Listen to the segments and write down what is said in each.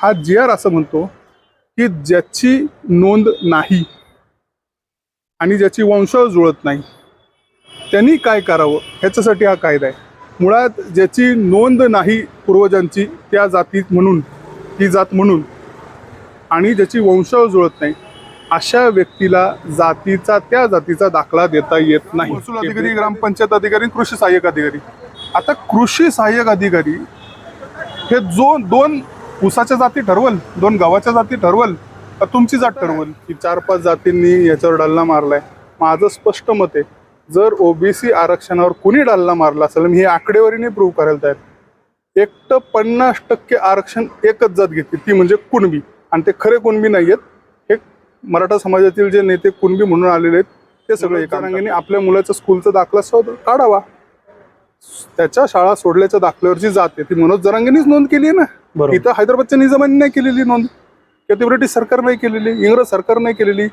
हा जी आर असं म्हणतो की ज्याची नोंद नाही आणि ज्याची वंश जुळत नाही त्यांनी काय करावं ह्याच्यासाठी हा कायदा आहे. मुळात ज्याची नोंद नाही पूर्वजांची त्या जातीत म्हणून ती जात म्हणून आणि ज्याची वंश जुळत नाही अशा व्यक्तीला जातीचा त्या जातीचा दाखला देता येत नाही. महसूल अधिकारी ग्रामपंचायत अधिकारी कृषी सहाय्यक अधिकारी. आता कृषी सहाय्यक अधिकारी हे जो दोन ऊसाच्या जाती ठरवल दोन गव्हाच्या जाती ठरवल का तुमची जात ठरवल. की चार पाच जातींनी याच्यावर डल्ला मारलाय. माझं स्पष्ट मत आहे जर ओबीसी आरक्षणावर कुणी डल्ला मारला असेल मी हे आकडेवारीने प्रूव्ह करायला तयार एकटं पन्नास टक्के आरक्षण एकच जात घेते ती म्हणजे कुणबी. आणि ते खरे कुणबी नाही आहेत हे मराठा समाजातील जे नेते कुणबी म्हणून आलेले आहेत ते सगळे एका रंगाने आपल्या मुलाचा स्कूलचा दाखला काढावा. त्याच्या शाळा सोडल्याच्या दाखल्यावरची जात आहे. ती मनोज जरांगेनीच नोंद केली आहे ना? बरोबर. इथं हैदराबादच्या निजामांनी नाही केलेली नोंद. किंवा ब्रिटिश सरकार नाही केलेली इंग्रज सरकार नाही केलेली.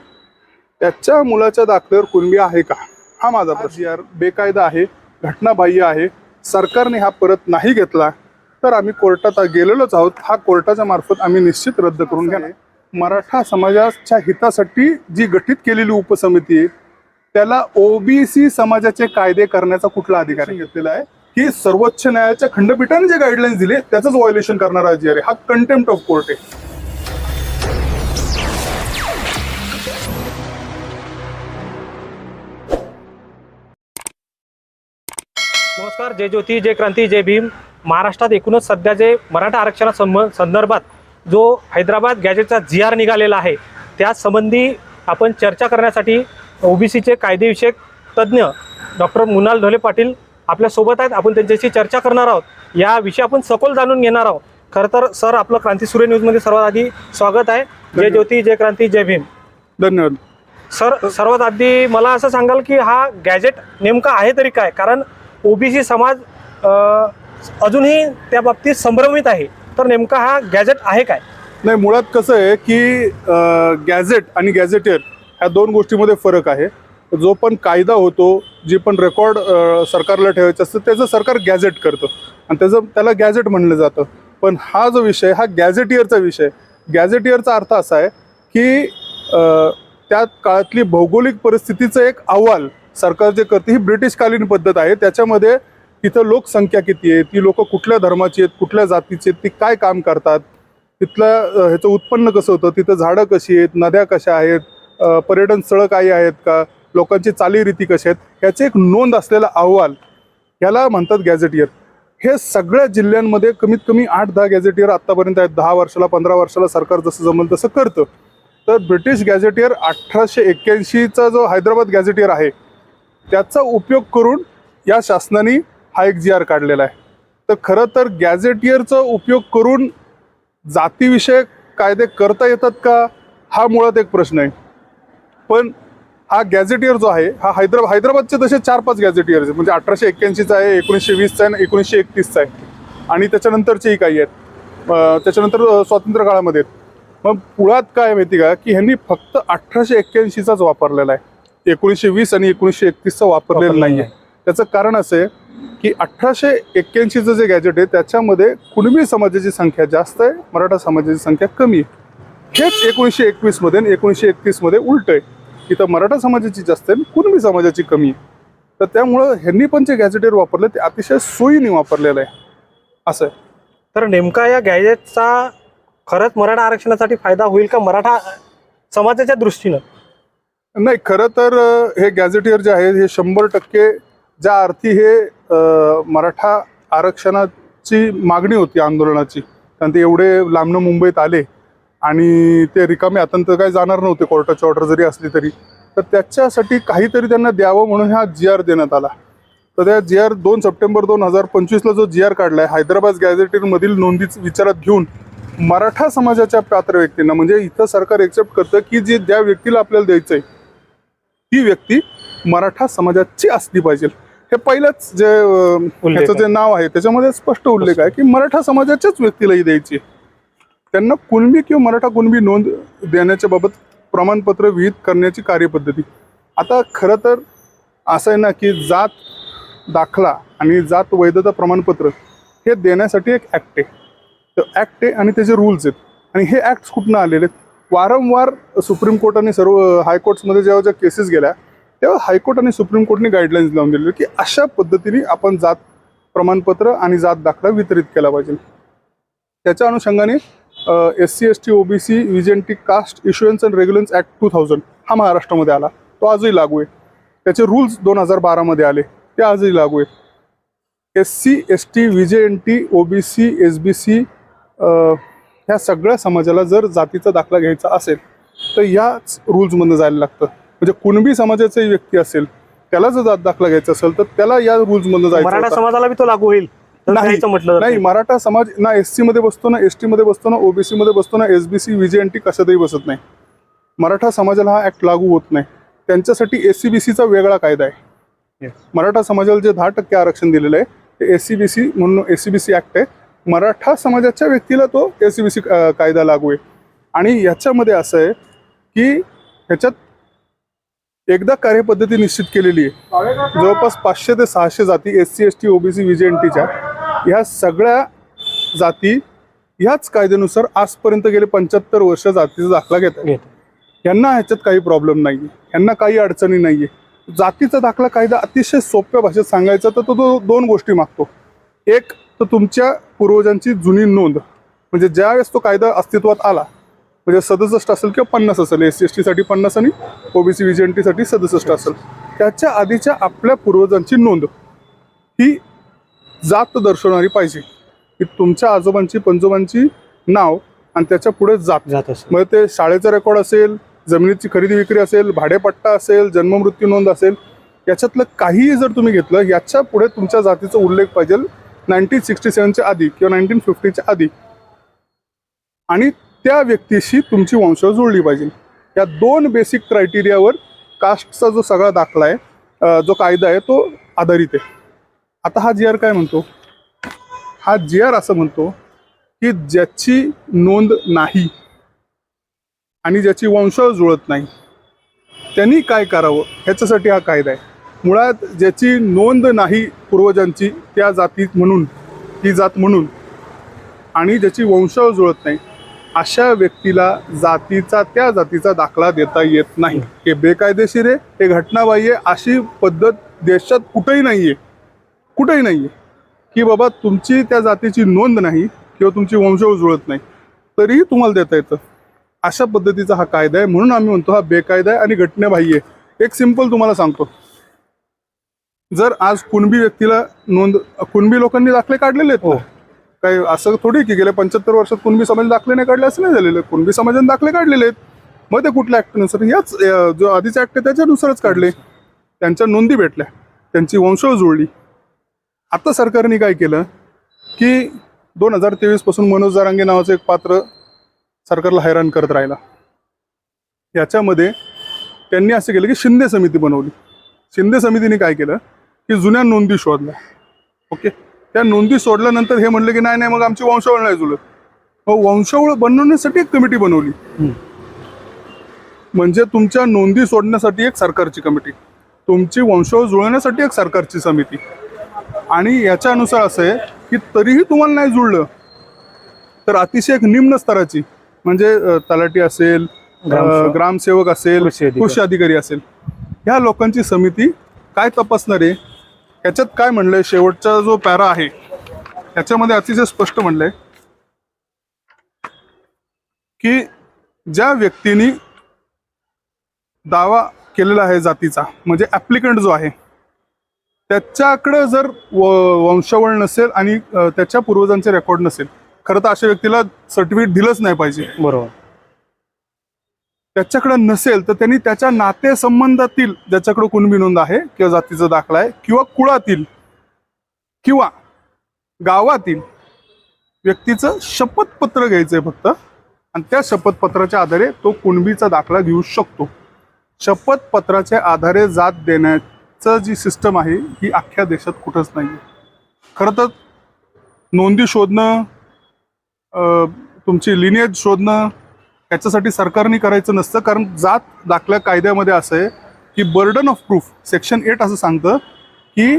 त्याच्या मुलाच्या दाखल्यावर कुणबी आहे का? हा माझा प्रश्न. यार बेकायदा आहे घटनाबाह्य आहे. सरकारने हा परत नाही घेतला तर आम्ही कोर्टात गेलेलोच आहोत. हा कोर्टाच्या मार्फत आम्ही निश्चित रद्द करून घेणार. मराठा समाजाच्या हितासाठी जी गठीत केलेली उपसमिती आहे त्याला ओबीसी समाजाचे कायदे करण्याचा कुठला अधिकार घेतलेला आहे? की सर्वोच्च न्यायालयाच्या खंडपीठाने जे गाईडलाईन्स दिले त्याचंच व्हायोलेशन करणारा जी आहे हा कंटेम्प्ट ऑफ कोर्ट आहे. नमस्कार जय ज्योती जय क्रांती जय भीम. महाराष्ट्रात एकूणच सध्या जे मराठा आरक्षणा सं संदर्भात जो हैदराबाद गॅजेटचा जी आर निघालेला आहे त्या संबंधी आपण चर्चा करण्यासाठी ओबीसीचे कायदेविषयक तज्ज्ञ डॉक्टर मुनाल ढोले पाटील आपल्यासोबत आहेत. आपण त्यांच्याशी चर्चा करणार आहोत. या विषयी आपण सखोल जाणून घेणार आहोत. खरं तर सर आपलं क्रांती सूर्य न्यूजमध्ये सर्वात आधी स्वागत आहे. जय ज्योती जय क्रांती जय भीम. धन्यवाद. सर सर्वात आधी मला असं सांगाल की हा गॅजेट नेमका आहे तरी काय? कारण ओबीसी समाज अजूनही त्या बाबतीत संभ्रमित आहे. तर नेमका हा गॅजेट आहे काय? नाही मुळात कसं आहे की गॅझेट आणि गॅझेटियर ह्या दोन गोष्टीमध्ये फरक आहे. जो पण कायदा होतो जी पण रेकॉर्ड सरकारला ठेवायचं असतं त्याचं सरकार गॅझेट करतं. आणि त्याचं त्याला गॅझेट म्हणलं जातं. पण हा जो विषय हा गॅझेटियरचा विषय गॅझेटियरचा अर्थ असा आहे की त्या काळातली भौगोलिक परिस्थितीचं एक अहवाल सरकार जे करते ही ब्रिटिशकालीन पद्धत आहे. त्याच्यामध्ये तिथं लोकसंख्या किती आहे ती लोक कुठल्या धर्माची आहेत कुठल्या जातीची आहेत ती काय काम करतात तिथलं ह्याचं उत्पन्न कसं होतं तिथं झाडं कशी आहेत नद्या कशा आहेत पर्यटन स्थळं काही आहेत का लोकांची चालीरीती कशा आहेत याचे एक नोंद असलेला अहवाल याला म्हणतात गॅझेटियर. हे सगळ्या जिल्ह्यांमध्ये कमीत कमी आठ दहा गॅझेटियर आत्तापर्यंत आहेत. दहा वर्षाला पंधरा वर्षाला सरकार जसं जमेल तसं करतं. तर ब्रिटिश गॅझेटियर अठराशे एक्क्याऐंशीचा जो हैदराबाद गॅझेटियर आहे त्याचा उपयोग करून या शासनाने हा एक जी आर काढलेला आहे. तर खरं तर गॅझेटियरचा उपयोग करून जातीविषयक कायदे करता येतात का हा मुळात एक प्रश्न आहे. पण हा गॅझेटियर जो आहे हा हैदराबाद हैदराबादचे तसे चार पाच गॅझेटियर आहेत. म्हणजे अठराशे एक्क्याऐंशीचा आहे एकोणीसशे वीसचा आहे आणि एकोणीसशे एकतीसचा आहे. आणि त्याच्यानंतरचेही काही आहेत. त्याच्यानंतर स्वातंत्र्य काळामध्ये आहेत. मग पुळात काय माहिती का? की ह्यांनी फक्त अठराशे एक्क्याऐंशीचाच वापरलेला आहे. एकोणीसशे वीस आणि एकोणीसशे एकतीसचा वापरलेला वापरलेला नाही. आहे त्याचं कारण असं आहे की अठराशे एक्क्याऐंशीचं जे गॅजेट आहे त्याच्यामध्ये कुणबी समाजाची संख्या जास्त आहे मराठा समाजाची संख्या कमी आहे. हेच एकोणीसशे एकवीसमध्ये आणि एकोणीसशे एकतीसमध्ये उलट आहे. इथं मराठा समाजाची जास्त आहे आणि कुणबी समाजाची कमी आहे. तर त्यामुळं ह्यांनी पण जे गॅजेटेर वापरले ते अतिशय सोयीने वापरलेलं आहे. असं आहे. तर नेमका या गॅजेटचा खरंच मराठा आरक्षणासाठी फायदा होईल का मराठा समाजाच्या दृष्टीनं? नाही खरं तर हे गॅझेटियर जे आहे हे शंभर टक्के ज्या अर्थी हे मराठा आरक्षणाची मागणी होती आंदोलनाची कारण ते एवढे लांबनं मुंबईत आले आणि ते रिकामे आता तर काही जाणार नव्हते कोर्टाची ऑर्डर जरी असली तरी. तर त्याच्यासाठी काहीतरी त्यांना द्यावं म्हणून हा जी आर देण्यात आला. तर त्या जी आर दोन सप्टेंबर दोन हजार पंचवीसला जो जी आर काढला आहे हैदराबाद गॅझेटियरमधील नोंदीच विचारात घेऊन मराठा समाजाच्या पात्र व्यक्तींना म्हणजे इथं सरकार एक्सेप्ट करतं की जे ज्या व्यक्तीला आपल्याला द्यायचं आहे ती व्यक्ती मराठा समाजाची असली पाहिजे. हे पहिलंच जे ह्याचं जे नाव आहे त्याच्यामध्ये स्पष्ट उल्लेख आहे की मराठा समाजाच्याच व्यक्तीलाही द्यायची त्यांना कुणबी किंवा मराठा कुणबी नोंद देण्याच्या बाबत प्रमाणपत्र विहित करण्याची कार्यपद्धती. आता खरं तर असं आहे ना की जात दाखला आणि जात वैधता प्रमाणपत्र हे देण्यासाठी एक ॲक्ट आहे. ॲक्ट आहे आणि त्याचे रूल्स आहेत. आणि हे ॲक्ट्स कुठनं आलेले आहेत? वारंवार सुप्रीम कोर्ट आणि सर्व हायकोर्ट्समध्ये जेव्हा ज्या केसेस गेल्या तेव्हा हायकोर्ट आणि सुप्रीम कोर्टने गाईडलाईन्स लावून दिलेले की अशा पद्धतीने आपण जात प्रमाणपत्र आणि जात दाखला वितरित केला पाहिजे. त्याच्या अनुषंगाने S C S T O B C VJNT caste insurance and regulation act two thousand हा महाराष्ट्रामध्ये आला. तो आजही लागू आहे. त्याचे रूल्स दोन हजार बारामध्ये आले. ते आजही लागू आहेत S C S T V J N T O B C S B C ह्या सगळ्या समाजाला जर जातीचा दाखला घ्यायचा असेल तर याच रूल्समधनं जायला लागतं. म्हणजे कुणबी समाजाचा व्यक्ती असेल त्याला जर जात दाखला घ्यायचा असेल तर त्याला या रूल्समधनं जायचं. समाजाला बी तो लागू होईल. नाही. म्हटलं मराठा समाज ना एस सी मध्ये बसतो ना एस टी मध्ये बसतो ना ओबीसी मध्ये बसतो ना S B C V N T कशातही बसत नाही. मराठा समाजाला हा ऍक्ट लागू होत नाही. त्यांच्यासाठी एस सी बी सीचा वेगळा कायदा आहे. मराठा समाजाला जे दहा टक्के आरक्षण दिलेलं आहे ते एस सी बी सी म्हणून S C B C act आहे. मराठा समाजाच्या व्यक्तीला तो एस सी बी सी कायदा लागू आहे. आणि याच्यामध्ये असं आहे की ह्याच्यात एकदा कार्यपद्धती निश्चित केलेली आहे. जवळपास पाचशे ते सहाशे जाती S C S T OBC V J N टीच्या ह्या सगळ्या जाती ह्याच कायद्यानुसार आजपर्यंत गेले पंच्याहत्तर वर्ष जातीचा दाखला घेतात घेतो. यांना ह्याच्यात काही प्रॉब्लेम नाही आहे यांना काही अडचणी नाही आहे जातीचा दाखला कायदा अतिशय सोप्या भाषेत सांगायचा तर तो तो दोन गोष्टी मागतो. एक तर तुमच्या पूर्वजांची जुनी नोंद. म्हणजे ज्यावेळेस तो कायदा अस्तित्वात आला म्हणजे सदुसष्ट असेल किंवा पन्नास असेल एस सी एस टीसाठी पन्नास आणि ओबीसी व्ही एन टीसाठी सदुसष्ट असेल. त्याच्या आधीच्या आपल्या पूर्वजांची नोंद. ही जात दर्शवणारी पाहिजे. की तुमच्या आजोबांची पंजोबांची नाव आणि त्याच्या पुढे जात. जात असेल. मग ते शाळेचा रेकॉर्ड असेल जमिनीची खरेदी विक्री असेल भाडेपट्टा असेल जन्ममृत्यू नोंद असेल याच्यातलं काहीही जर तुम्ही घेतलं याच्यापुढे तुमच्या जातीचा उल्लेख पाहिजे नाईन्टीन सिक्स्टी सेवनच्या आधी किंवा नाईन्टीन फिफ्टीच्या आधी. आणि त्या व्यक्तीशी तुमची वंशावळ जुळली पाहिजे. या दोन बेसिक क्रायटेरियावर कास्टचा जो सगळा दाखला आहे जो कायदा आहे तो आधारित आहे. आता हा जी आर काय म्हणतो? हा जी आर असं म्हणतो की ज्याची नोंद नाही आणि ज्याची वंश जुळत नाही त्यांनी काय करावं? ह्याच्यासाठी हा कायदा आहे. मुळात ज्याची नोंद नाही पूर्वजांची त्या जातीत म्हणून ती जात म्हणून आणि ज्याची वंश जुळत नाही अशा व्यक्तीला जातीचा त्या जातीचा दाखला देता येत नाही. हे बेकायदेशीर आहे हे घटनाबाह्य अशी पद्धत देशात कुठेही नाही आहे कुठेही नाही आहे. की बाबा तुमची त्या जातीची नोंद नाही किंवा तुमची वंशावळ जुळत नाही तरीही तुम्हाला देता येतं. अशा पद्धतीचा हा कायदा आहे. म्हणून आम्ही म्हणतो हा बेकायदा आहे आणि घटनेबाह्य आहे. एक सिंपल तुम्हाला सांगतो. जर आज कुणबी व्यक्तीला नोंद कुणबी लोकांनी दाखले काढलेले आहेत हो. काही असं थोडी की गेल्या पंच्याहत्तर वर्षात कुणबी समाज दाखले नाही काढले असं नाही झालेलं. कुणबी समाजाने दाखले काढलेले आहेत. मग ते कुठल्या ऍक्टनुसार याच जो आधीचा ऍक्ट आहे त्याच्यानुसारच काढले. त्यांच्या नोंदी भेटल्या. त्यांची वंशावळ जुळली. आता सरकारने काय केलं की दोन हजार तेवीसपासून मनोज जारांगे नावाचं एक पात्र सरकारला हैराण करत राहिला. याच्यामध्ये त्यांनी असं केलं की शिंदे समिती बनवली. शिंदे समितीने काय केलं की जुन्या नोंदी शोधल्या. ओके? त्या नोंदी सोडल्यानंतर हे म्हणलं की नाही नाही मग आमची वंशावळ नाही जुळत. मग वंशावळ बनवण्यासाठी एक कमिटी बनवली. म्हणजे तुमच्या नोंदी सोडण्यासाठी एक सरकारची कमिटी. तुमची वंशावळ जुळवण्यासाठी एक सरकारची समिती. आणि याच्यानुसार असं आहे की तरीही तुम्हाला नाही जुळलं तर अतिशय एक निम्न स्तराची म्हणजे तलाठी असेल ग्रामसेवक. असेल कृषी अधिकारी. असेल ह्या लोकांची समिती काय तपासणार आहे ह्याच्यात काय म्हणलंय शेवटचा जो पॅरा आहे ह्याच्यामध्ये अतिशय स्पष्ट म्हणलंय की ज्या व्यक्तीने दावा केलेला आहे जातीचा म्हणजे ऍप्लिकंट जो आहे त्याच्याकडे जर वंशावळ नसेल आणि त्याच्या पूर्वजांचे रेकॉर्ड नसेल खरं तर अशा व्यक्तीला सर्टिफिकेट दिलंच नाही पाहिजे. बरोबर. त्याच्याकडे नसेल तर त्यांनी त्याच्या नातेसंबंधातील ज्याच्याकडे कुणबी नोंद आहे किंवा जातीचा दाखला आहे किंवा कुळातील किंवा गावातील व्यक्तीचं शपथपत्र घ्यायचंय फक्त आणि त्या शपथपत्राच्या आधारे तो कुणबीचा दाखला घेऊ शकतो. शपथपत्राच्या आधारे जात चं जी सिस्टम आहे ही अख्ख्या देशात कुठंच नाही खरं तर नोंदी शोधणं तुमची लिनेज शोधणं याच्यासाठी सरकारने करायचं नसतं. कारण जात दाखल्या कायद्यामध्ये असं आहे की burden of proof section eight असं सांगतं की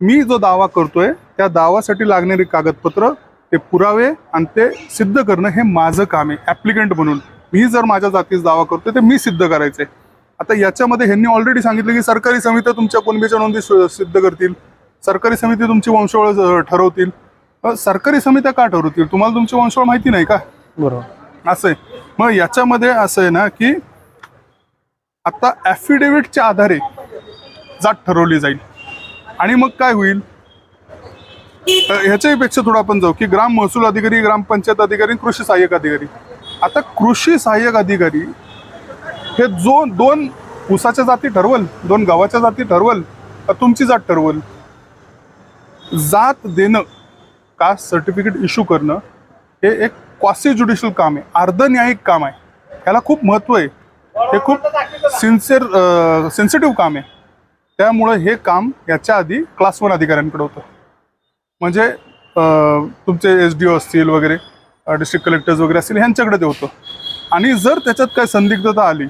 मी जो दावा करतोय त्या दावासाठी लागणारी कागदपत्र ते पुरावे आणि ते सिद्ध करणं हे माझं काम आहे ॲप्लिकंट म्हणून. मी जर माझ्या जातीचा दावा करतोय ते मी सिद्ध करायचे आता याच्यामध्ये ह्यांनी ऑलरेडी सांगितलं की सरकारी समित्या तुमच्या कुणबीच्या नोंदी सिद्ध करतील. सरकारी समिती तुमची वंशावळ ठरवतील. सरकारी समित्या का ठरवतील? तुम्हाला तुमची वंशावळ माहिती नाही का? बरोबर. असं आहे. मग याच्यामध्ये असं आहे ना की आता ॲफिडेव्हिटच्या आधारे जात ठरवली जाईल. आणि मग काय होईल? ह्याच्याही पेक्षा थोडं आपण जाऊ की ग्राम महसूल अधिकारी ग्रामपंचायत अधिकारी कृषी सहाय्यक अधिकारी. आता कृषी सहाय्यक अधिकारी हे जो दोन ऊसाच्या जाती ठरवल दोन गव्हाच्या जाती ठरवल का तुमची जात ठरवल? जात देणं कास्ट सर्टिफिकेट इश्यू करणं हे एक क्वासी ज्युडिशियल काम आहे. अर्धन्यायिक काम आहे. ह्याला खूप महत्त्व आहे. हे खूप सिन्सिअर सेन्सिटिव्ह काम आहे. त्यामुळं हे काम याच्या आधी क्लास वन अधिकाऱ्यांकडे होतं. म्हणजे तुमचे एस डी ओ असतील वगैरे डिस्ट्रिक्ट कलेक्टर्स वगैरे असतील ह्यांच्याकडे ते होतं. आणि जर त्याच्यात काय संदिग्धता आली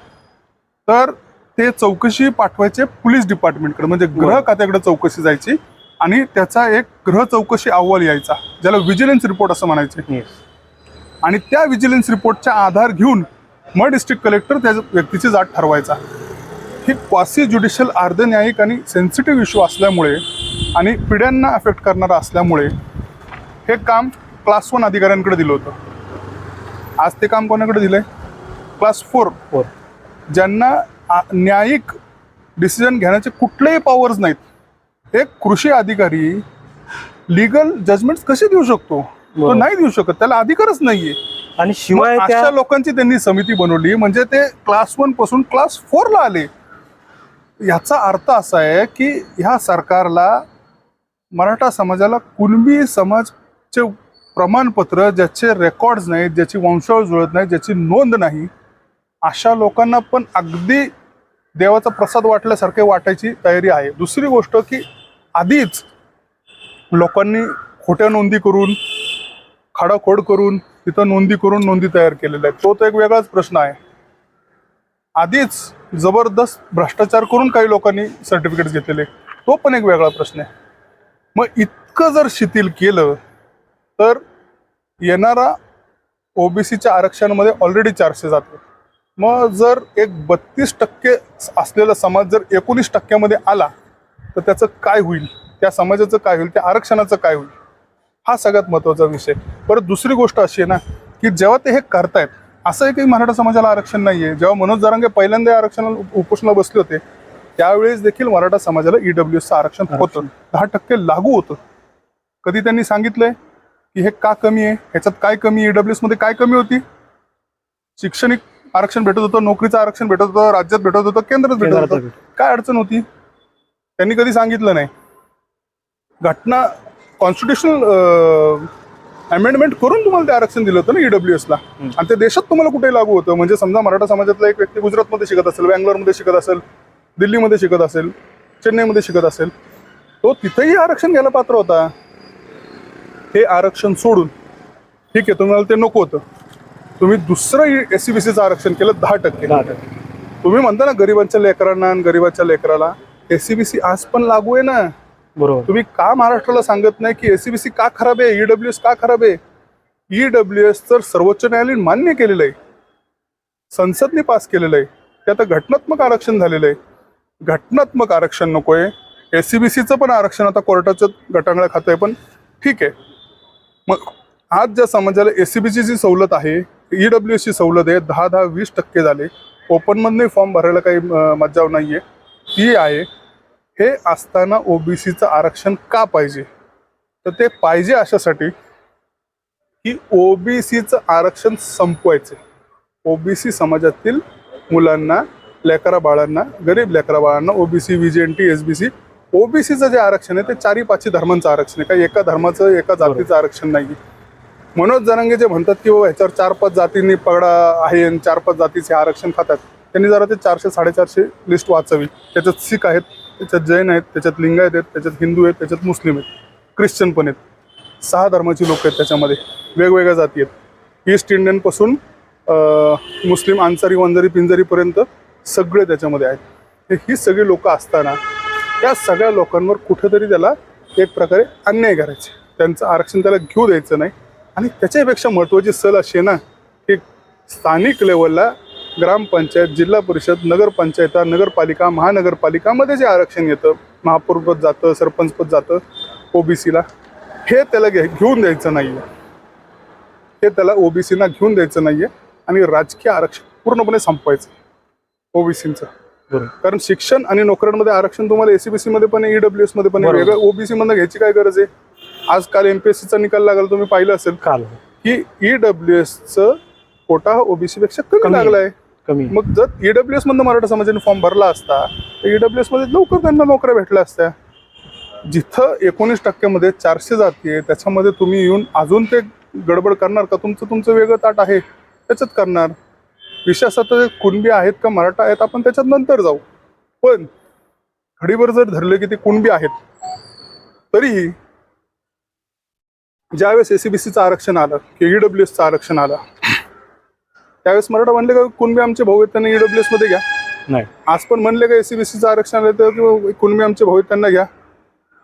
तर ते चौकशी पाठवायचे पोलीस डिपार्टमेंटकडे म्हणजे गृह खात्याकडे चौकशी जायची आणि त्याचा एक गृह चौकशी अहवाल यायचा ज्याला विजिलन्स रिपोर्ट असं म्हणायचे. आणि त्या विजिलन्स रिपोर्टचा आधार घेऊन मग डिस्ट्रिक्ट कलेक्टर त्या व्यक्तीची जात ठरवायचा. ही क्वासी ज्युडिशियल अर्धन्यायिक आणि सेन्सिटिव्ह इश्यू असल्यामुळे आणि पिढ्यांना अफेक्ट करणारा असल्यामुळे हे काम क्लास वन अधिकाऱ्यांकडे दिलं होतं. आज ते काम कोणाकडे दिलंय? क्लास फोर फोर ज्यांना न्यायिक डिसिजन घेण्याचे कुठलेही पॉवर्स नाहीत. एक कृषी अधिकारी लिगल जजमेंट कसे देऊ शकतो? तो. नाही देऊ शकत. त्याला अधिकारच नाहीये. आणि शिवाय अशा लोकांची त्यांनी समिती बनवली म्हणजे ते क्लास वनपासून क्लास फोर ला आले. याचा अर्थ असा आहे की ह्या सरकारला मराठा समाजाला कुणबी समाजचे प्रमाणपत्र ज्याचे रेकॉर्ड्स नाहीत ज्याची वंशावळ जुळत नाही ज्याची नोंद नाही अशा लोकांना पण अगदी देवाचा प्रसाद वाटल्यासारखे वाटायची तयारी आहे. दुसरी गोष्ट की आधीच लोकांनी खोट्या नोंदी करून खाडाखोड करून तिथं नोंदी करून नोंदी तयार केलेल्या आहेत. तो तर एक वेगळाच प्रश्न आहे. आधीच जबरदस्त भ्रष्टाचार करून काही लोकांनी सर्टिफिकेट घेतलेले तो पण एक वेगळा प्रश्न आहे. मग इतकं जर शिथिल केलं तर येणारा ओबीसीच्या आरक्षणामध्ये ऑलरेडी चारशे जाते मग जर एक बत्तीस टक्के असलेला समाज जर एकोणीस टक्क्यामध्ये आला तर त्याचं काय होईल? त्या समाजाचं काय होईल? त्या आरक्षणाचं काय होईल? हा सगळ्यात महत्त्वाचा विषय. परत दुसरी गोष्ट अशी आहे ना की जेव्हा ते हे करतायत असं आहे की मराठा समाजाला आरक्षण नाही आहे जेव्हा मनोज जरांगे पहिल्यांदा या आरक्षणाला उप- उपोषणाला बसले होते त्यावेळेस देखील मराठा समाजाला E ईडब्ल्यू एसचं आरक्षण होतं. दहा टक्के लागू होतं. कधी त्यांनी सांगितलंय की हे का कमी आहे? ह्याच्यात काय कमी आहे? ईडब्ल्यू मध्ये काय कमी होती? शैक्षणिक आरक्षण भेटत होतं नोकरीचं आरक्षण भेटत होतं राज्यात भेटत होतं केंद्रात भेटत होतं. काय अडचण होती? त्यांनी कधी सांगितलं नाही. घटना कॉन्स्टिट्युशनल अमेंडमेंट करून तुम्हाला ते आरक्षण दिलं होतं ना ईडब्ल्यू एसला आणि ते देशात तुम्हाला कुठे लागू होतं. म्हणजे समजा मराठा समाजातला एक व्यक्ती गुजरातमध्ये शिकत असेल बँगलोरमध्ये शिकत असेल दिल्लीमध्ये शिकत असेल चेन्नईमध्ये शिकत असेल तो तिथेही आरक्षण घ्यायला पात्र होता. हे आरक्षण सोडून. ठीक आहे तुम्हाला ते नको होतं. तुम्ही दुसरं एस सी बी सीचं आरक्षण केलं दहा टक्के. दहा टक्के. तुम्ही म्हणता ना गरिबांच्या लेकरांना आणि गरिबाच्या लेकराला एस सी बी सी आज पण लागू आहे ना? बरोबर. तुम्ही का महाराष्ट्राला सांगत नाही की एसीबीसी का खराब आहे ईडब्ल्यू एस का खराब आहे? ईडब्ल्यू एस तर सर्वोच्च न्यायालयाने मान्य केलेलं आहे. संसदने पास केलेलं आहे. ते आता घटनात्मक आरक्षण झालेलं आहे. घटनात्मक आरक्षण नको आहे एसीबीसीचं पण आरक्षण आता कोर्टाचं गटांगळा खातं आहे पण ठीक आहे. मग आज ज्या समाजाला एसीबीसीची सवलत आहे ईडब्ल्यू एसची सवलत आहे. दहा दहा वीस टक्के झाले. ओपनमधनंही फॉर्म भरायला काही मज्जाव नाही आहे ती आहे हे असताना ओबीसीचं आरक्षण का पाहिजे? तर ते पाहिजे अशासाठी की ओबीसीचं आरक्षण संपवायचे ओबीसी समाजातील मुलांना लेकरा बाळांना गरीब लेकरा बाळांना OBC VJNT S B C ओबीसीचं जे आरक्षण आहे ते चारी पाचही धर्मांचं आरक्षण आहे. काही एका धर्माचं एका जातीचं आरक्षण नाही मनोज जरांगे जे म्हणतात की बाबा ह्याच्यावर चार पाच जातींनी पगडा आहे आणि चार पाच जातीचे आरक्षण खातात त्यांनी जरा ते चारशे साडेचारशे लिस्ट वाचावी. त्याच्यात सिख आहेत त्याच्यात जैन आहेत त्याच्यात लिंगायत आहेत त्याच्यात हिंदू आहेत त्याच्यात मुस्लिम आहेत. ख्रिश्चन पण आहेत. सहा धर्माची लोक आहेत त्याच्यामध्ये. वेगवेगळ्या जाती आहेत. ईस्ट इंडियनपासून मुस्लिम आंसारी वंजारी पिंजारीपर्यंत सगळे त्याच्यामध्ये आहेत. ही सगळी लोकं असताना त्या सगळ्या लोकांवर कुठेतरी त्याला एक प्रकारे अन्याय करायचे. त्यांचं आरक्षण त्याला घेऊ द्यायचं नाही. आणि त्याच्यापेक्षा महत्त्वाची सल अशी आहे ना की स्थानिक लेवलला ग्रामपंचायत जिल्हा परिषद नगरपंचायत नगरपालिका महानगरपालिकामध्ये जे आरक्षण येतं महापौरपद जातं सरपंचपद जातं ओबीसीला हे त्याला घे घेऊन द्यायचं नाही आहे हे त्याला ओबीसीना घेऊन द्यायचं नाही आहे आणि राजकीय आरक्षण पूर्णपणे संपवायचं. ओबीसीचं कारण शिक्षण आणि नोकऱ्यांमध्ये आरक्षण तुम्हाला एसीबीसी मध्ये पण ईडब्ल्यू एसमध्ये पण. वेगळं ओबीसी मधनं घ्यायची काय गरज आहे? आजकाल एमपीएससी चा निकाल लागला तुम्ही पाहिलं असेल काल. की ईडब्ल्यू एस च कोटा हा ओबीसी पेक्षा कमी. लागलाय. कमी. मग जर ईडब्ल्यू एस मधनं मराठा समाजाने फॉर्म भरला असता तर ईडब्ल्यू एसमध्ये लवकर त्यांना नोकऱ्या भेटल्या असत्या. जिथं एकोणीस टक्क्यामध्ये चारशे जाती आहे त्याच्यामध्ये तुम्ही येऊन अजून ते गडबड करणार का? तुमचं तुमचं वेगळं ताट आहे. त्याच्यात करणार. तर कुणबी आहेत का मराठा आहेत आपण त्याच्यात नंतर जाऊ. पण घडीवर जर धरले की ते कुणबी आहेत तरीही ज्यावेळेस एसीबीसीचं आरक्षण आलं की ईडब्ल्यू एसचं आरक्षण आलं त्यावेळेस मराठा म्हणले का कुणबी आमचे भाऊ आहेत त्यांना ईडब्ल्यू एसमध्ये घ्या. नाही. आज पण म्हणले का एसीबीसीचं आरक्षण आलं तर कुणबी आमचे भाऊ आहेत त्यांना घ्या.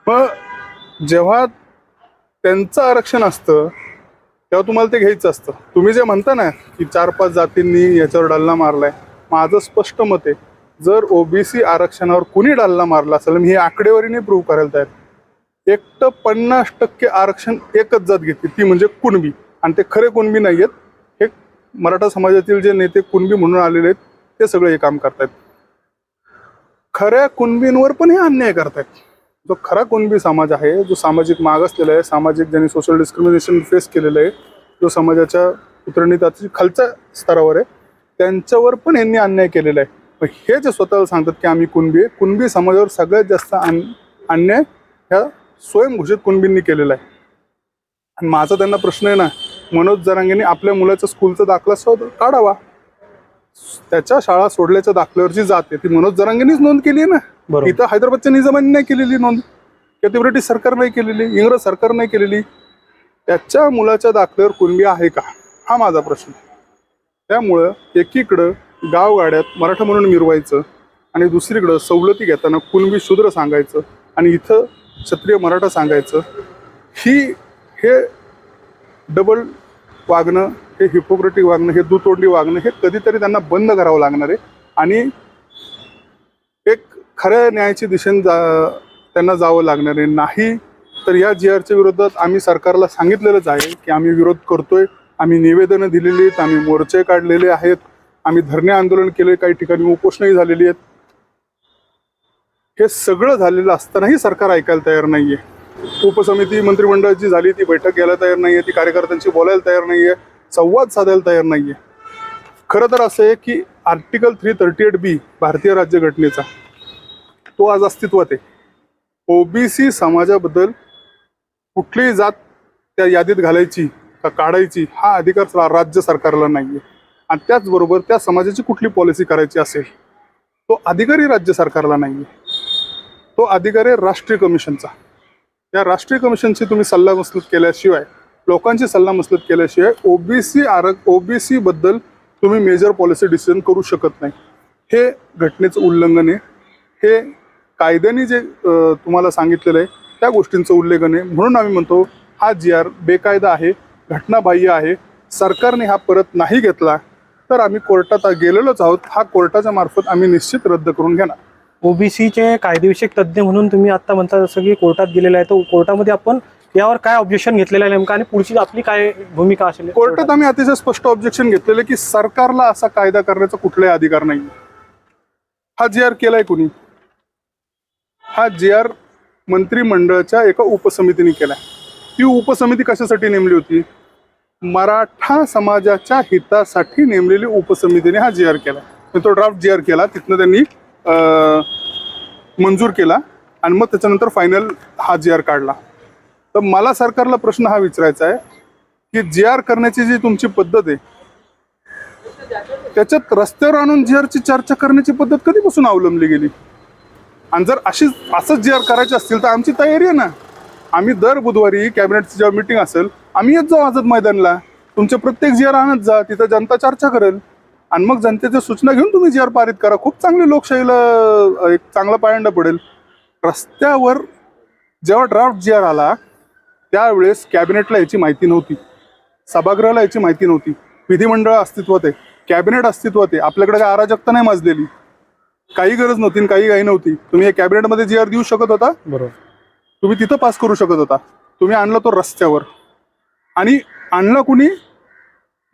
मग जेव्हा त्यांचं आरक्षण असतं तेव्हा तुम्हाला ते घ्यायचं असतं. तुम्ही जे म्हणता ना की चार पाच जातींनी याच्यावर डल्ला मारलाय माझं स्पष्ट मत आहे जर ओबीसी आरक्षणावर कुणी डल्ला मारला असेल मी ही आकडेवारीने प्रूव्ह करायला तयार एकटं पन्नास टक्के आरक्षण एकच जात घेते ती म्हणजे कुणबी. आणि ते खरे कुणबी नाही आहेत हे मराठा समाजातील जे नेते कुणबी म्हणून आलेले आहेत ते सगळे हे काम करतायत. खऱ्या कुणबींवर पण हे अन्याय करतायत. जो खरा कुणबी समाज आहे जो सामाजिक मागासलेला आहे सामाजिक ज्यांनी सोशल डिस्क्रिमिनेशन फेस केलेलं आहे जो समाजाच्या उतरणीताची खालच्या स्तरावर आहे त्यांच्यावर पण यांनी अन्याय केलेला आहे. पण हे जे स्वतःला सांगतात की आम्ही कुणबी आहे कुणबी समाजावर सगळ्यात जास्त अन- अन्याय ह्या स्वयंघोषित कुणबींनी केलेला आहे. आणि माझा त्यांना प्रश्न आहे ना मनोज जरांगेने आपल्या मुलाच्या स्कूलचा दाखला शोध काढावा. त्याच्या शाळा सोडल्याच्या दाखल्यावरची जाते ती मनोज जरांगेनीच नोंद केली आहे ना. बरोबर. इथं हैदराबादच्या निजामांनी नाही केलेली नोंद. किंवा ती ब्रिटिश सरकार नाही केलेली इंग्रज सरकार नाही केलेली. त्याच्या मुलाच्या दाखल्यावर कुणबी आहे का? हा माझा प्रश्न त्यामुळं एकीकडं गावगाड्यात मराठा म्हणून मिरवायचं आणि दुसरीकडं सवलती घेताना कुणबी शूद्र सांगायचं आणि इथं क्षत्रिय मराठा सांगायचं ही हे डबल वागणं हे हिपोक्रेटिक वागणं हे दुतोंडी वागणं हे कधीतरी त्यांना बंद करावं लागणार आहे. आणि एक खऱ्या न्यायाची दिशेने जा त्यांना जावं लागणार आहे. नाही तर या जी आरच्या विरोधात आम्ही सरकारला सांगितलेलंच आहे की आम्ही विरोध करतोय. आम्ही निवेदनं दिलेली आहेत आम्ही मोर्चे काढलेले आहेत. आम्ही धरणे आंदोलन केले काही ठिकाणी उपोषणही झालेली आहेत. हे सगळं झालेलं असतानाही सरकार ऐकायला तयार नाहीये. उपसमिती मंत्रिमंडळाची झाली ती बैठक घ्यायला तयार नाहीये ती कार्यकर्त्यांशी बोलायला तयार नाहीये संवाद साधायला तयार नाहीये. खरं तर असं आहे की article three thirty eight B भारतीय राज्यघटनेचा तो आज अस्तित्वात आहे. ओबीसी समाजाबद्दल कुठलीही जात त्या यादीत घालायची का काढायची हा अधिकार राज्य सरकारला नाही आहे आणि त्याचबरोबर त्या समाजाची कुठली पॉलिसी करायची असेल तो अधिकारी राज्य सरकारला नाही आहे तो अधिकार आहे राष्ट्रीय कमिशनचा. या राष्ट्रीय कमिशनची तुम्ही सल्लामसलत केल्याशिवाय लोकांची सल्लामसलत केल्याशिवाय ओबीसी आरक ओबीसी बद्दल तुम्ही मेजर पॉलिसी डिसिजन करू शकत नाही. हे घटनेचं उल्लंघन आहे. हे कायद्याने जे तुम्हाला सांगितलेलं आहे त्या गोष्टींचं उल्लेखन आहे. म्हणून आम्ही म्हणतो हा जी आर बेकायदा आहे घटनाबाह्य आहे. सरकारने हा परत नाही घेतला तर आम्ही कोर्टात गेलेलोच आहोत. हा कोर्टाच्या मार्फत आम्ही निश्चित रद्द करून घेणार. ओबीसीचे कायदेविषयक तज्ज्ञ म्हणून तुम्ही आता म्हणता जसं की कोर्टात गेलेलं आहे तो कोर्टामध्ये आपण यावर काय ऑब्जेक्शन घेतलेलं आहे नेमकं आणि पुढची आपली काय भूमिका असेल? कोर्टात आम्ही अतिशय स्पष्ट ऑब्जेक्शन घेतलेलं की सरकारला असा कायदा करण्याचा कुठलाही अधिकार नाही. हा जे आर केलाय कुणी? हा जे आर मंत्रिमंडळाच्या एका उपसमितीने केलाय. ती उपसमिती कशासाठी नेमली होती? मराठा समाजाच्या हितासाठी नेमलेली उपसमितीने हा जे आर केला तो ड्राफ्ट जे आर केला तिथनं त्यांनी मंजूर केला आणि मग त्याच्यानंतर फायनल हा जी आर काढला. तर मला सरकारला प्रश्न हा विचारायचा आहे की जी आर करण्याची जी तुमची पद्धत आहे त्याच्यात रस्त्यावर आणून जी आरची चर्चा करण्याची पद्धत कधीपासून अवलंबली गेली? आणि जर अशी असंच जी आर करायची असतील तर आमची तयारी आहे ना. आम्ही दर बुधवारी कॅबिनेटची जेव्हा मिटिंग असेल आम्ही येत जाऊ आझाद मैदानला. तुमचे प्रत्येक जी आर आणत जा तिथं जनता चर्चा करेल. आणि मग जनतेच्या सूचना घेऊन तुम्ही जी आर पारित करा. खूप चांगली लोकशाहीला एक चांगला पायंडा पडेल. रस्त्यावर जेव्हा ड्राफ्ट जी आर आला त्यावेळेस कॅबिनेटला याची माहिती नव्हती. सभागृहाला याची माहिती नव्हती. विधिमंडळ अस्तित्वात आहे. कॅबिनेट अस्तित्वात आहे. आपल्याकडे काय अराजकता नाही माजलेली. काही गरज नव्हती काही काही नव्हती. तुम्ही या कॅबिनेटमध्ये जी आर देऊ शकत होता? बरोबर. तुम्ही तिथं पास करू शकत होता. तुम्ही आणला तो रस्त्यावर. आणि आणला कुणी?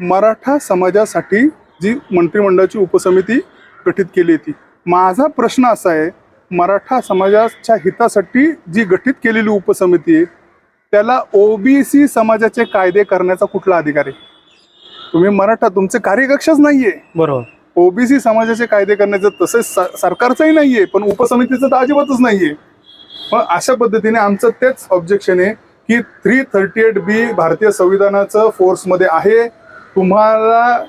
मराठा समाजासाठी जी मंत्रिमंडळाची उपसमिती गठीत केली होती. माझा प्रश्न असा आहे मराठा समाजाच्या हितासाठी जी गठीत केलेली उपसमिती आहे त्याला ओबीसी समाजाचे कायदे करण्याचा कुठला अधिकार आहे? तुम्ही मराठा तुमचे कार्यकक्षच नाहीये. बरोबर. ओबीसी समाजाचे कायदे करण्याचं तसंच स- सरकारचंही नाहीये पण उपसमितीचं तर अजिबातच नाहीये. मग अशा पद्धतीने आमचं तेच ऑब्जेक्शन आहे की थ्री थर्टी एट बी भारतीय संविधानाचं फोर्समध्ये आहे. तुम्हाला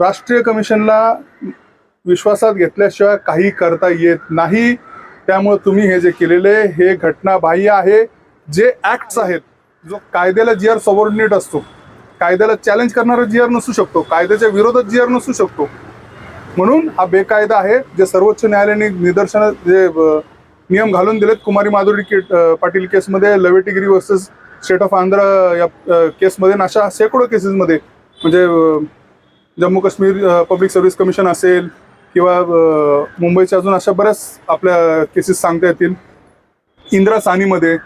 राष्ट्रीय कमिशनला विश्वासात घेतल्याशिवाय काही करता येत नाही. त्यामुळे तुम्ही हे जे केलेले हे घटनाबाह्य आहे. जे ऍक्ट्स आहेत जो कायद्याला जी आर सबॉर्डिनेट असतो कायद्याला चॅलेंज करणारा जी आर नसू शकतो कायद्याच्या विरोधात जी आर नसू शकतो. म्हणून हा बेकायदा आहे जे सर्वोच्च न्यायालयाने निदर्शन जे नियम घालून दिलेत कुमारी माधुरी के पाटील केसमध्ये लवेटिगिरी वर्सेस स्टेट ऑफ आंध्र या केसमध्ये अशा शेकडो केसेसमध्ये म्हणजे Jammu Kashmir public service commission असेल किंवा मुंबईच्या अजून अशा बऱ्याच आपल्या केसेस सांगता येतील. इंदिरा सानीमध्ये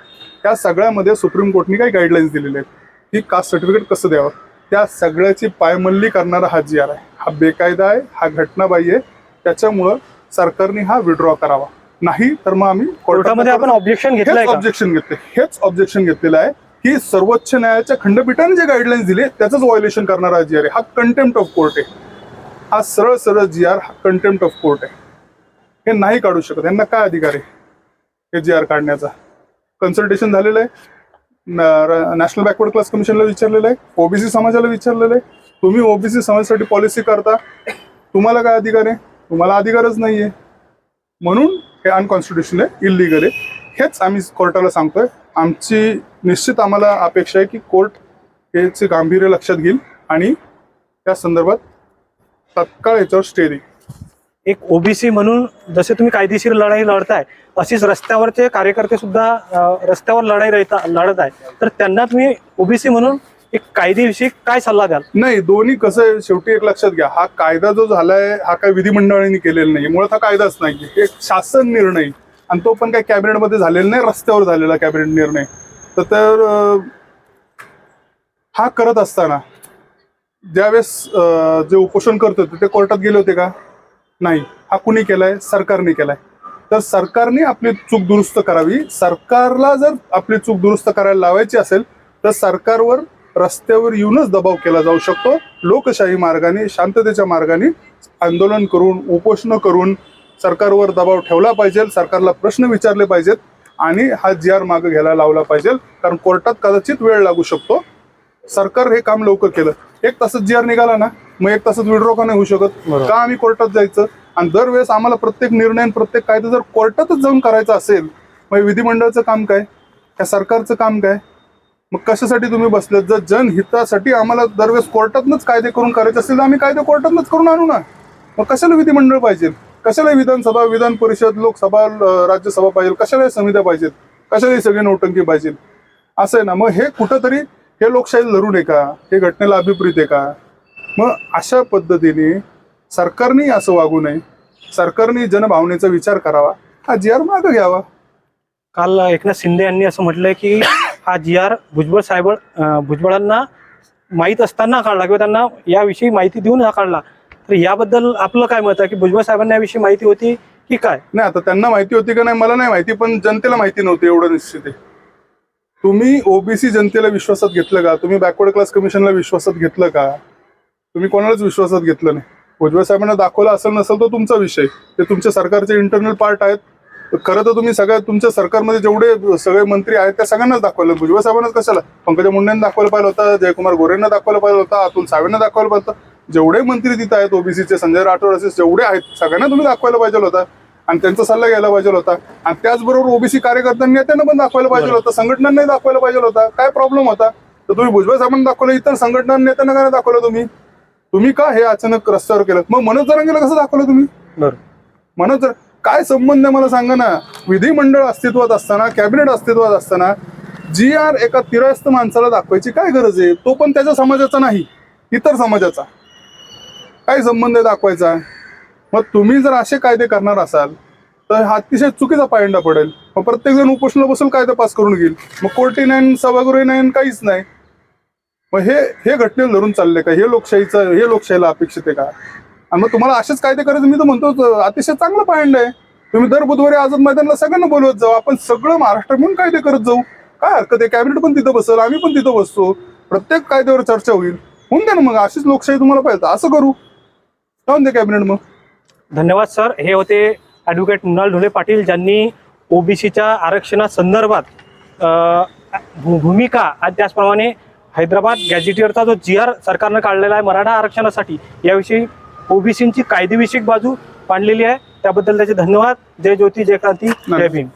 त्या सगळ्यामध्ये सुप्रीम कोर्टने काही गाईडलाईन्स दिलेले आहेत. की कास्ट सर्टिफिकेट कसं द्यावं? त्या सगळ्याची पायमल्ली करणारा हा जी आर आहे. हा बेकायदा आहे हा घटनाबाह्य आहे. त्याच्यामुळं सरकारने हा विड्रॉ करावा. नाही तर मग आम्ही कोर्टामध्ये आपण ऑब्जेक्शन का? ऑब्जेक्शन घेतले हेच ऑब्जेक्शन घेतलेलं आहे. की सर्वोच्च न्यायालयाच्या खंडपीठाने जे गाईडलाईन्स दिले त्याचंच व्हायोलेशन करणारा जी आर आहे हा कंटेम्प्ट ऑफ कोर्ट आहे. हा सरळ सरळ जी आर हा कंटेम्प्ट ऑफ कोर्ट आहे. हे नाही काढू शकत. यांना काय अधिकार आहे? हे जी आर काढण्याचा. कन्सल्टेशन झालेलं आहे. नॅशनल बॅकवर्ड क्लास कमिशनला विचारलेलं आहे. ओबीसी समाजाला विचारलेलं आहे. तुम्ही ओबीसी समाजासाठी पॉलिसी करता. तुम्हाला काय अधिकार आहे? तुम्हाला अधिकारच नाही आहे म्हणून हे अनकॉन्स्टिट्युशनल आहे इलिगल आहे. हेच आम्ही कोर्टाला सांगतोय. आमची निश्चित आम्हाला अपेक्षा आहे की कोर्ट हेचे गांभीर्य लक्षात घेईल आणि त्या संदर्भात तत्काळ याच्यावर स्टे देईल. एक ओबीसी म्हणून जसे तुम्ही कायदेशीर लढाई लढताय अशीच रस्त्यावरचे कार्यकर्ते सुद्धा रस्त्यावर लढाई रहता लढत आहे तर त्यांना तुम्ही ओबीसी म्हणून एक कायदेविषयी काय सल्ला द्याल? नाही दोन्ही कसं आहे शेवटी एक लक्षात घ्या. हा कायदा जो झालाय हा काय विधिमंडळाने केलेला नाही मुळात हा कायदाच नाही एक शासन निर्णय. आणि तो पण काही कॅबिनेटमध्ये झालेला नाही रस्त्यावर झालेला कॅबिनेट निर्णय. तर तर हा करत असताना ज्यावेळेस जे उपोषण करत होते ते कोर्टात गेले होते का? नाही. हा कुणी केलाय? सरकारने केलाय. तर सरकारने आपली चूक दुरुस्त करावी. सरकारला जर आपली चूक दुरुस्त करायला लावायची असेल तर सरकारवर रस्त्यावर येऊनच दबाव केला जाऊ शकतो. लोकशाही मार्गाने शांततेच्या मार्गाने आंदोलन करून उपोषण करून सरकारवर दबाव ठेवला पाहिजे सरकारला प्रश्न विचारले पाहिजेत आणि हा जी आर मागे घ्यायला लावला पाहिजे कारण कोर्टात कदाचित वेळ लागू शकतो. सरकार हे काम लवकर केलं. एक तासात जी आर निघाला ना मग एक तासात विड्रॉ का नाही होऊ शकत. का आम्ही कोर्टात जायचं? आणि दरवेळेस आम्हाला प्रत्येक निर्णय प्रत्येक कायदा जर कोर्टातच जाऊन करायचा असेल मग विधिमंडळाचं काम काय? त्या सरकारचं काम काय? मग कशासाठी तुम्ही बसलेत? जर जनहितासाठी आम्हाला दरवेळेस कोर्टातनच कायदे करून करायचे असतील तर आम्ही कायदे कोर्टातनच करून आणू ना. मग कशाला विधिमंडळ पाहिजे? कशाला विधानसभा विधान परिषद लोकसभा राज्यसभा पाहिजे? कशाला समित्या पाहिजेत? कशाला सगळे सगळी नौटंकी पाहिजे? असं आहे ना. मग हे कुठंतरी हे लोकशाही धरून आहे का? हे घटनेला अभिप्रीत आहे का? मग अशा पद्धतीने सरकारने असं वागू नये. सरकारने जनभावनेचा विचार करावा. हा जी आर मागं घ्यावा. काल एकनाथ शिंदे यांनी असं म्हटलंय की हा जी आर भुजबळ साहेब भुजबळांना माहीत असताना काढला किंवा त्यांना याविषयी माहिती देऊन हा काढला. तर याबद्दल आपलं काय मत आहे? की भुजबळ साहेबांना याविषयी माहिती होती की काय? नाही आता त्यांना माहिती होती का नाही मला नाही माहिती पण जनतेला माहिती नव्हती एवढं निश्चित आहे. तुम्ही ओबीसी जनतेला विश्वासात घेतलं का? तुम्ही बॅकवर्ड क्लास कमिशनला विश्वासात घेतलं का? तुम्ही कोणालाच विश्वासात घेतलं नाही. भुजबळ साहेबांना दाखवलं असेल नसेल तर तुमचा विषय. ते तुमच्या सरकारचे इंटरनल पार्ट आहेत. खरं तर तुम्ही सगळ्या तुमच्या सरकारमध्ये जेवढे सगळे मंत्री आहेत त्या सगळ्यांनाच दाखवलं. भुजबळ साहेबांनाच कशाला? पंकजा मुंडेंना दाखवायला पाहिलं होतं जयकुमार गोरेंना दाखवायला पाहिलं होतं अतुल सावेंना दाखवायला पाहिलं होतं. जेवढे मंत्री तिथं आहेत ओबीसीचे संजय राठोड असे जेवढे आहेत सगळ्यांना तुम्ही दाखवायला पाहिजे होता. आणि त्यांचा सल्ला घ्यायला पाहिजे होता. आणि त्याचबरोबर ओबीसी कार्यकर्त्यांनी नेत्यांना पण दाखवायला पाहिजे होतं. संघटनांनाही दाखवायला पाहिजे होता. काय प्रॉब्लेम होता? तर तुम्ही भुजबळ साहेबांना दाखवलं इतर संघटना नेत्यांना काय दाखवलं तुम्ही? तुम्ही का हे अचानक रस्त्यावर केलं? मग मनोज जरांगेला कसं दाखवलं तुम्ही? मनोज जर काय संबंध आहे मला सांगा ना. विधिमंडळ अस्तित्वात असताना कॅबिनेट अस्तित्वात असताना जी आर एका तिरस्थ माणसाला दाखवायची काय गरज आहे? तो पण त्याच्या समाजाचा नाही. इतर समाजाचा. काय संबंध आहे दाखवायचा? मग तुम्ही जर असे कायदे करणार असाल तर हा अतिशय चुकीचा पायंडा पडेल. मग प्रत्येक जण उपोषणाला बसून कायदा पास करून घेईल. मग कोर्टी नाही सभागृही नाही काहीच नाही. मग हे हे घटनेला धरून चालले का? हे लोकशाहीचं हे लोकशाहीला अपेक्षित आहे का? आणि मग तुम्हाला असेच कायदे करायचं मी तर म्हणतो अतिशय चांगलं पायंड आहे. तुम्ही दर बुधवारी आझाद मैदानाला सगळ्यांना बोलवत जाऊ. आपण सगळं महाराष्ट्र म्हणून कायदे करत जाऊ. काय हरकत आहे? कॅबिनेट पण तिथं बसल आम्ही पण तिथं बसतो. प्रत्येक कायद्यावर चर्चा होईल. होऊन द्या ना मग अशीच लोकशाही तुम्हाला पाहिजे असं करू. जाऊन द्या कॅबिनेट मग. धन्यवाद सर. हे होते ॲडव्होकेट मृणाल ढोले पाटील ज्यांनी ओबीसीच्या आरक्षणासंदर्भात भू- भूमिका आणि त्याचप्रमाणे हैदराबाद गॅझेटियरचा जो जी आर सरकारनं काढलेला आहे मराठा आरक्षणासाठी याविषयी ओबीसींची कायदेविषयक बाजू मांडलेली आहे. त्याबद्दल त्याचे धन्यवाद. जय ज्योती जय क्रांती जय भीम.